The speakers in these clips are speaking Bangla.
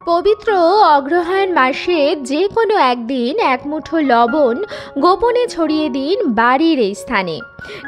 পবিত্র অগ্রহায়ণ মাসে যে কোনো একদিন এক মুঠো লবণ গোপনে ছড়িয়ে দিন বাড়ির এই স্থানে।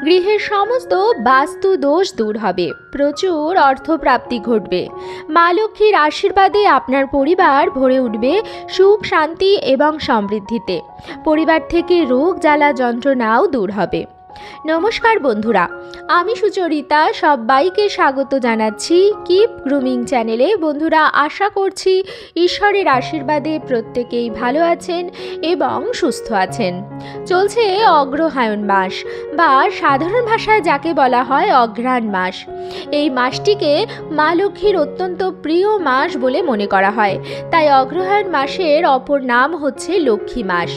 গৃহের সমস্ত বাস্তু দোষ দূর হবে। প্রচুর অর্থপ্রাপ্তি ঘটবে। মা লক্ষ্মীর আশীর্বাদে আপনার পরিবার ভরে উঠবে সুখ, শান্তি এবং সমৃদ্ধিতে। পরিবার থেকে রোগ, জ্বালা, যন্ত্রণাও দূর হবে। নমস্কার বন্ধুরা, আমি সুচরিতা, সবাইকে স্বাগত জানাচ্ছি কিপ গ্রুমিং চ্যানেলে। বন্ধুরা, আশা করছি ঈশ্বরের আশীর্বাদে প্রত্যেকেই ভালো আছেন এবং সুস্থ আছেন। চলছে অগ্রহায়ণ মাস বা সাধারণ ভাষায় যাকে বলা হয় অঘ্রাণ মাস। এই মাসটিকে মা লক্ষ্মীর অত্যন্ত প্রিয় মাস বলে মনে করা হয়। তাই অগ্রহায়ণ মাসের অপর নাম হচ্ছে লক্ষ্মী মাস।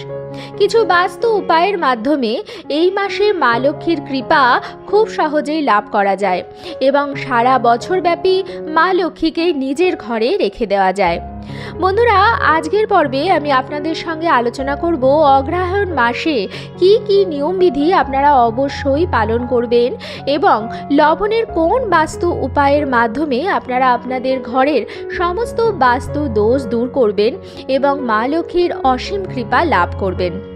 কিছু বাস্তু উপায়ের মাধ্যমে এই মাসে মা লক্ষ্মীর কৃপা খুব সহজেই লাভ করা যায় এবং সারা বছরব্যাপী মা লক্ষ্মীকে নিজের ঘরে রেখে দেওয়া যায়। বন্ধুরা, আজকের পর্বে আমি আপনাদের সঙ্গে আলোচনা করব অগ্রহায়ণ মাসে কি কি নিয়মবিধি আপনারা অবশ্যই পালন করবেন এবং লবণের কোন বাস্তু উপায়ের মাধ্যমে আপনারা আপনাদের ঘরের সমস্ত বাস্তু দোষ দূর করবেন এবং মা লক্ষ্মীর অসীম কৃপা লাভ করবেন।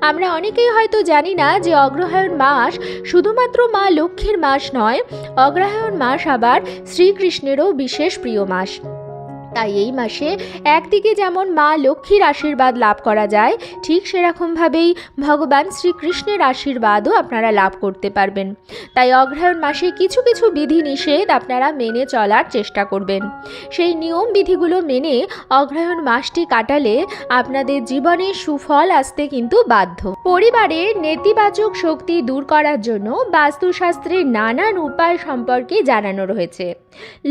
আমরা অনেকেই হয়তো জানি না যে অগ্রহায়ণ মাস শুধুমাত্র মা লক্ষ্মীর মাস নয়, অগ্রহায়ণ মাস আবার শ্রীকৃষ্ণেরও বিশেষ প্রিয় মাস। তাই এই মাসে একদিকে যেমন মা লক্ষ্মীর আশীর্বাদ লাভ করা যায়, ঠিক সেরকমভাবেই ভগবান শ্রীকৃষ্ণের আশীর্বাদও আপনারা লাভ করতে পারবেন। তাই অগ্রহায়ণ মাসে কিছু কিছু বিধি নিষেধ আপনারা মেনে চলার চেষ্টা করবেন। সেই নিয়ম বিধিগুলো মেনে অগ্রহায়ণ মাসটি কাটালে আপনাদের জীবনে সুফল আসতে কিন্তু বাধ্য। পরিবারের নেতিবাচক শক্তি দূর করার জন্য বাস্তুশাস্ত্রের নানান উপায় সম্পর্কে জানানো রয়েছে।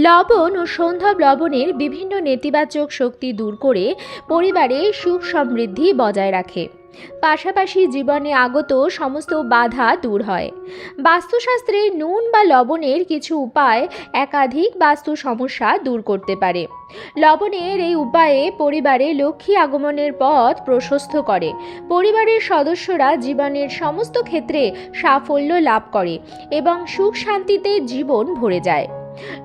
লবণ ও সন্ধ্যব লবণের বিভিন্ন নেতিবাচক শক্তি দূর করে পরিবারে সুখ সমৃদ্ধি বজায় রাখে। পাশাপাশি জীবনে আগত সমস্ত বাধা দূর হয়। বাস্তুশাস্ত্রে নুন বা লবণের কিছু উপায় একাধিক বাস্তু সমস্যা দূর করতে পারে। লবণের এই উপায়ে পরিবারে লক্ষ্মী আগমনের পথ প্রশস্ত করে। পরিবারের সদস্যরা জীবনের সমস্ত ক্ষেত্রে সাফল্য লাভ করে এবং সুখ শান্তিতে জীবন ভরে যায়।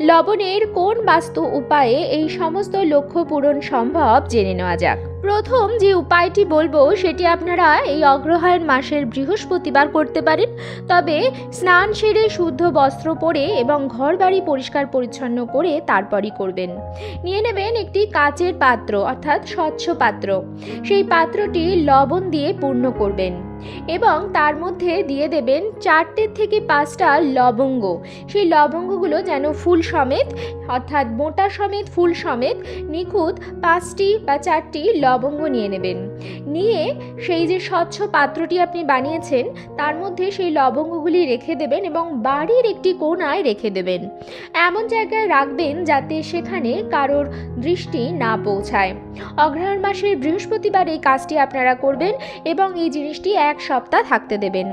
লবণের কোন বাস্তু উপায়ে এই সমস্ত লক্ষ্য পূরণ সম্ভব? জেনে নেওয়া যাক। প্রথম যে উপায়টি বলব, সেটি আপনারা এই অগ্রহায়ণ মাসের বৃহস্পতিবার করতে পারেন। তবে স্নান সেরে শুদ্ধ বস্ত্র পরে এবং ঘর বাড়ি পরিষ্কার পরিচ্ছন্ন করে তারপরই করবেন। নিয়ে নেবেন একটি কাচের পাত্র, অর্থাৎ স্বচ্ছ পাত্র। সেই পাত্রটি লবণ দিয়ে পূর্ণ করবেন এবং তার মধ্যে দিয়ে দেবেন চারটে থেকে পাঁচটা লবঙ্গ। সেই লবঙ্গগুলো যেন ফুল সমেত, অর্থাৎ মোটা সমেত ফুল সমেত, নিখুঁত পাঁচটি বা চারটি লবঙ্গ নিয়ে নেবেন। নিয়ে সেই যে স্বচ্ছ পাত্রটি আপনি বানিয়েছেন, তার মধ্যে সেই লবঙ্গগুলি রেখে দেবেন এবং বাড়ির একটি কোণায় রেখে দেবেন। এমন জায়গায় রাখবেন যাতে সেখানে কারোর দৃষ্টি না পৌঁছায়। অগ্রহায়ণ মাসের বৃহস্পতিবার এই কাজটি আপনারা করবেন এবং এই জিনিসটি এক সপ্তাহ থাকতে দেবেন।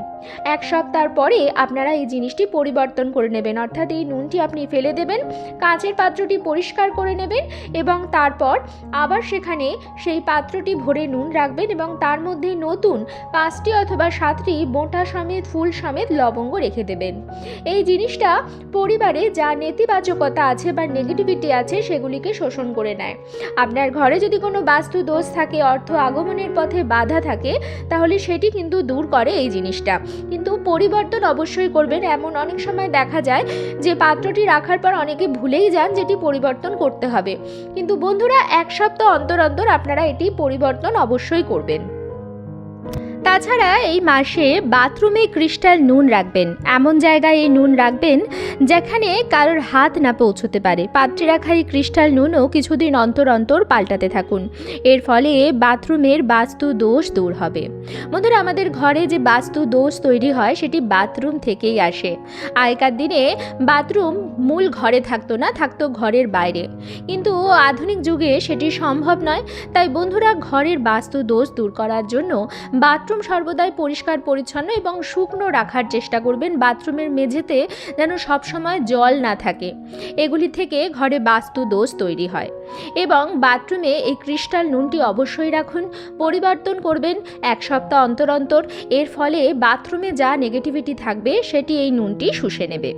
এক সপ্তাহ পরে আপনারা এই জিনিসটি পরিবর্তন করে নেবেন। অর্থাৎ এই নুনটি আপনি ফেলে দেবেন, কাঁচের পাত্রটি পরিষ্কার করে নেবেন এবং তারপর আবার সেখানে সেই পাত্রটি ভরে নুন রাখবেন এবং তার মধ্যে নতুন পাঁচটি অথবা সাতটি বোঁটা সমেত, ফুল সমেত লবঙ্গ রেখে দেবেন। এই জিনিসটা পরিবারে যা নেতিবাচকতা আছে বা নেগেটিভিটি আছে সেগুলিকে শোষণ করে নেয়। আপনার ঘরে যদি কোনো বাস্তু দোষ থাকে, অর্থ আগমনের পথে বাধা থাকে, তাহলে সেটি কিন্তু দূর করে এই জিনিসটা। কিন্তু পরিবর্তন অবশ্যই করবেন। এমন অনেক সময় দেখা যায় যে পাত্রটি রাখার পর অনেকে ভুলেই যান যেটি পরিবর্তন করতে হবে। কিন্তু বন্ধুরা, এক সপ্তাহ অন্তর অন্তর আপনারা এটি পরিবর্তন অবশ্যই করবেন। তাছাড়া এই মাসে বাথরুমে ক্রিস্টাল নুন রাখবেন। এমন জায়গায় এই নুন রাখবেন যেখানে কারোর হাত না পৌঁছতে পারে। পাত্রে রাখা এই ক্রিস্টাল নুনও কিছুদিন অন্তর অন্তর পাল্টাতে থাকুন। এর ফলে বাথরুমের বাস্তু দোষ দূর হবে। বন্ধুরা, আমাদের ঘরে যে বাস্তু দোষ তৈরি হয়, সেটি বাথরুম থেকেই আসে। আগেকার দিনে বাথরুম মূল ঘরে থাকতো না, থাকতো ঘরের বাইরে। কিন্তু আধুনিক যুগে সেটি সম্ভব নয়। তাই বন্ধুরা, ঘরের বাস্তু দোষ দূর করার জন্য বাথরুম বাথরুম সর্বদাই পরিষ্কার, পরিচ্ছন্ন এবং শুকনো রাখার চেষ্টা করবেন বাথরুমের মেঝেতে যেন সবসময় জল না থাকে। এগুলি থেকে ঘরে বাস্তু দোষ তৈরি হয়। এবং বাথরুমে এই ক্রিস্টাল নুনটি অবশ্যই রাখুন। পরিবর্তন করবেন এক সপ্তাহ অন্তর অন্তর। এর ফলে বাথরুমে যা নেগেটিভিটি থাকবে, সেটি এই নুনটি শুষে নেবে।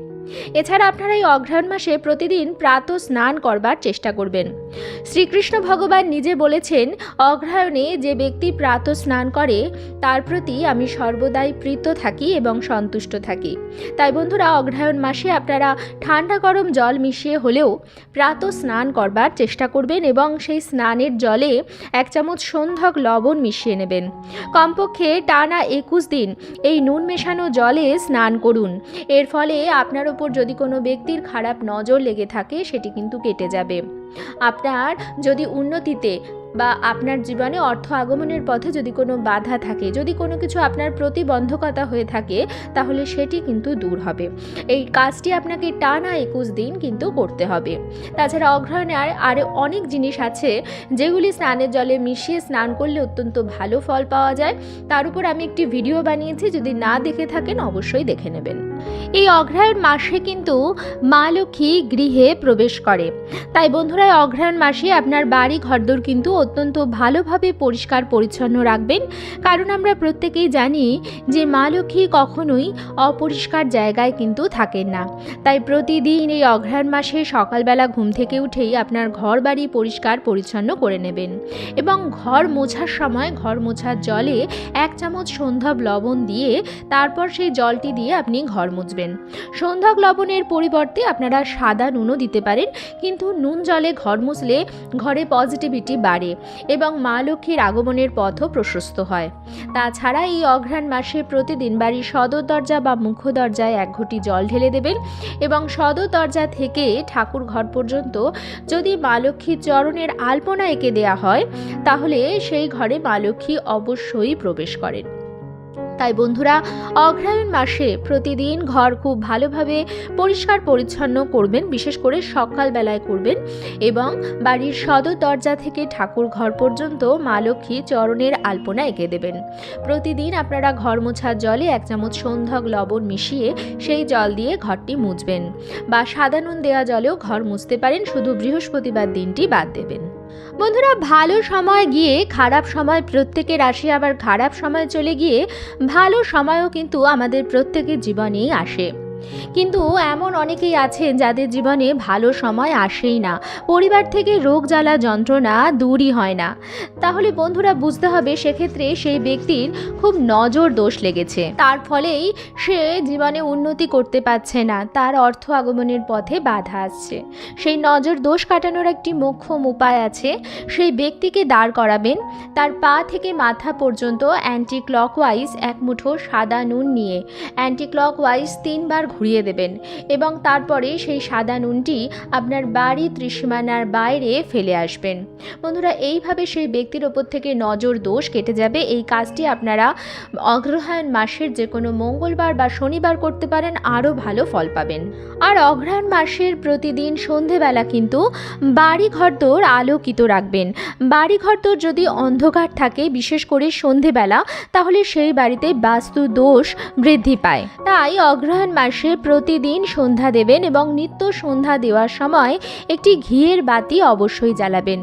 এছাড়া আপনারা এই অঘ্রাণ মাসে প্রতিদিন প্রাত স্নান করবার চেষ্টা করবেন। শ্রীকৃষ্ণ ভগবান নিজে বলেছেন, অগ্রহায়ণে যে ব্যক্তি প্রাত স্নান করে, তার প্রতি আমি সর্বদাই প্রীত থাকি এবং সন্তুষ্ট থাকি। তাই বন্ধুরা, অগ্রহায়ণ মাসে আপনারা ঠান্ডা গরম জল মিশিয়ে হলেও প্রাত স্নান করবার চেষ্টা করবেন এবং সেই স্নানের জলে এক চামচ সন্ধ্যক লবণ মিশিয়ে নেবেন। কমপক্ষে টানা একুশ দিন এই নুন মেশানো জলে স্নান করুন। এর ফলে আপনার ওপর যদি কোনো ব্যক্তির খারাপ নজর লেগে থাকে, সেটি কিন্তু কেটে যাবে। আপনার যদি উন্নতিতে বা আপনার জীবনে অর্থ আগমনের পথে যদি কোনো বাধা থাকে, যদি কোনো কিছু আপনার প্রতিবন্ধকতা হয়ে থাকে, তাহলে সেটি কিন্তু দূর হবে। এই কাজটি আপনাকে টানা একুশ দিন কিন্তু করতে হবে। তাছাড়া অগ্রহণে আর, আরও অনেক জিনিস আছে যেগুলি স্নানের জলে মিশিয়ে স্নান করলে অত্যন্ত ভালো ফল পাওয়া যায়। তার উপর আমি একটি ভিডিও বানিয়েছি, যদি না দেখে থাকেন অবশ্যই দেখে নেবেন। এই অগ্রহায়ণ মাসে কিন্তু মা লক্ষ্মী গৃহে প্রবেশ করে। তাই বন্ধুরা অগ্রহায়ণ মাসে আপনার বাড়ি, ঘরদোর কিন্তু অত্যন্ত ভালোভাবে পরিষ্কার পরিচ্ছন্ন রাখবেন। কারণ আমরা প্রত্যেকেই জানি যে মা লক্ষ্মী কখনোই অপরিষ্কার জায়গায় কিন্তু থাকেন না। তাই প্রতিদিন এই অগ্রহায়ণ মাসে সকালবেলা ঘুম থেকে উঠেই আপনার ঘর বাড়ি পরিষ্কার পরিচ্ছন্ন করে নেবেন। এবং ঘর মোছার সময় ঘর মোছার জলে এক চামচ সন্ধ্যব লবণ দিয়ে তারপর সেই জলটি দিয়ে আপনি ঘর মুছবেন। সন্ধ্যক লবণের পরিবর্তে আপনারা সাদা নুনও দিতে পারেন। কিন্তু নুন জলে ঘর মুছলে ঘরে পজিটিভিটি বাড়ে। এবং মা লক্ষ্মীর আগমনের পথও প্রশস্ত হয়। তাছাড়া এই অঘ্রাণ মাসে প্রতিদিন বাড়ির সদর দরজা বা মুখ্য দরজায় এক ঘটি জল ঢেলে দেবেন এবং সদর দরজা থেকে ঠাকুর ঘর পর্যন্ত যদি মা লক্ষ্মীর চরণের আলপনা এঁকে দেয়া হয়, তাহলে সেই ঘরে মা লক্ষ্মী অবশ্যই প্রবেশ করেন। তাই বন্ধুরা অগ্রায়ণ মাসে প্রতিদিন ঘর খুব ভালোভাবে পরিষ্কার পরিচ্ছন্ন করবেন, বিশেষ করে সকালবেলায় করবেন এবং বাড়ির সদর দরজা থেকে ঠাকুর ঘর পর্যন্ত মা লক্ষ্মী চরণের আলপনা এঁকে দেবেন। প্রতিদিন আপনারা ঘর মোছার জলে এক চামচ সন্ধ্যক লবণ মিশিয়ে সেই জল দিয়ে ঘরটি মুছবেন বা সাদা নুন দেওয়া জলেও ঘর মুছতে পারেন, শুধু বৃহস্পতিবার দিনটি বাদ দেবেন। বন্ধুরা, ভালো সময় গিয়ে খারাপ সময় প্রত্যেকের আসে, আবার খারাপ সময় চলে গিয়ে ভালো সময়ও কিন্তু আমাদের প্রত্যেকের জীবনেই আসে। কিন্তু এমন অনেকেই আছেন যাদের জীবনে ভালো সময় আসেই না। পরিবার থেকে রোগ জ্বালা যন্ত্রণা দূরই হয় না। তাহলে বন্ধুরা বুঝতে হবে সেক্ষেত্রে সেই ব্যক্তির খুব নজর দোষ লেগেছে। তার ফলেই সে জীবনে উন্নতি করতে পারছে না। তার অর্থ আগমনের পথে বাধা আসছে। সেই নজর দোষ কাটানোর একটি মোক্ষম উপায় আছে। সেই ব্যক্তিকে দাঁড় করাবেন। তার পা থেকে মাথা পর্যন্ত অ্যান্টি ক্লকওয়াইজ এক মুঠো সাদা নুন নিয়ে। অ্যান্টি ক্লকওয়াইজ তিনবার ঘুরিয়ে দেবেন এবং তারপরে সেই সাদা নুনটি আপনার বাড়ি ত্রিসীমানার বাইরে ফেলে আসবেন। বন্ধুরা, এইভাবে সেই ব্যক্তির ওপর থেকে নজর দোষ কেটে যাবে। এই কাজটি আপনারা অগ্রহায়ণ মাসের যে কোনো মঙ্গলবার বা শনিবার করতে পারেন, আরও ভালো ফল পাবেন। আর অগ্রহায়ণ মাসের প্রতিদিন সন্ধেবেলা কিন্তু বাড়ি ঘরদোর আলোকিত রাখবেন। বাড়ি ঘরদোর যদি অন্ধকার থাকে, বিশেষ করে সন্ধেবেলা, তাহলে সেই বাড়িতে বাস্তু দোষ বৃদ্ধি পায়। তাই অগ্রহায়ণ মাসে প্রতিদিন সন্ধ্যা দেবেন এবং নিত্য সন্ধ্যা দেওয়ার সময় একটি ঘিয়ের বাতি অবশ্যই জ্বালাবেন।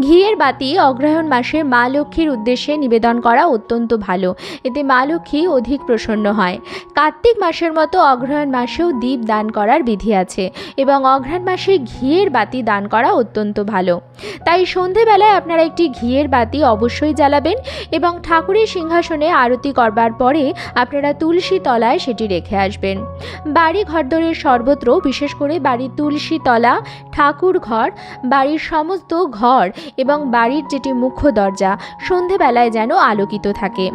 ঘিয়ের বাতি অগ্রহায়ণ মাসে মা লক্ষ্মীর উদ্দেশ্যে নিবেদন করা অত্যন্ত ভালো। এতে মা লক্ষ্মী অধিক প্রসন্ন হয়। কার্তিক মাসের মতো অগ্রহায়ণ মাসেও দ্বীপ দান করার বিধি আছে এবং অঘ্রাণ মাসে ঘিয়ের বাতি দান করা অত্যন্ত ভালো। তাই সন্ধেবেলায় আপনারা একটি ঘিয়ের বাতি অবশ্যই জ্বালাবেন এবং ঠাকুরের সিংহাসনে আরতি করবার পরে আপনারা তুলসী তলায় সেটি রেখে আসবেন। বাড়ি ঘরদোরের সর্বত্র, বিশেষ করে বাড়ির তুলসী তলা ঠাকুর ঘর বাড়ির সমস্ত ঘর এবং বাড়ির যেটি মুখ্য দরজা, সন্ধেবেলায় যেন আলোকিত থাকে।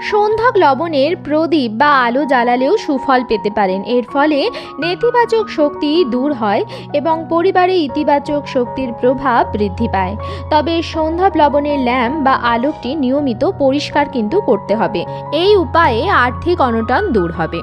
সন্ধ্যক লবণের প্রদীপ বা আলো জ্বালালেও সুফল পেতে পারেন। এর ফলে নেতিবাচক শক্তি দূর হয় এবং পরিবারে ইতিবাচক শক্তির প্রভাব বৃদ্ধি পায়। তবে সন্ধ্যা লবণের ল্যাম্প বা আলোকটি নিয়মিত পরিষ্কার কিন্তু করতে হবে। এই উপায়ে আর্থিক অনটন দূর হবে।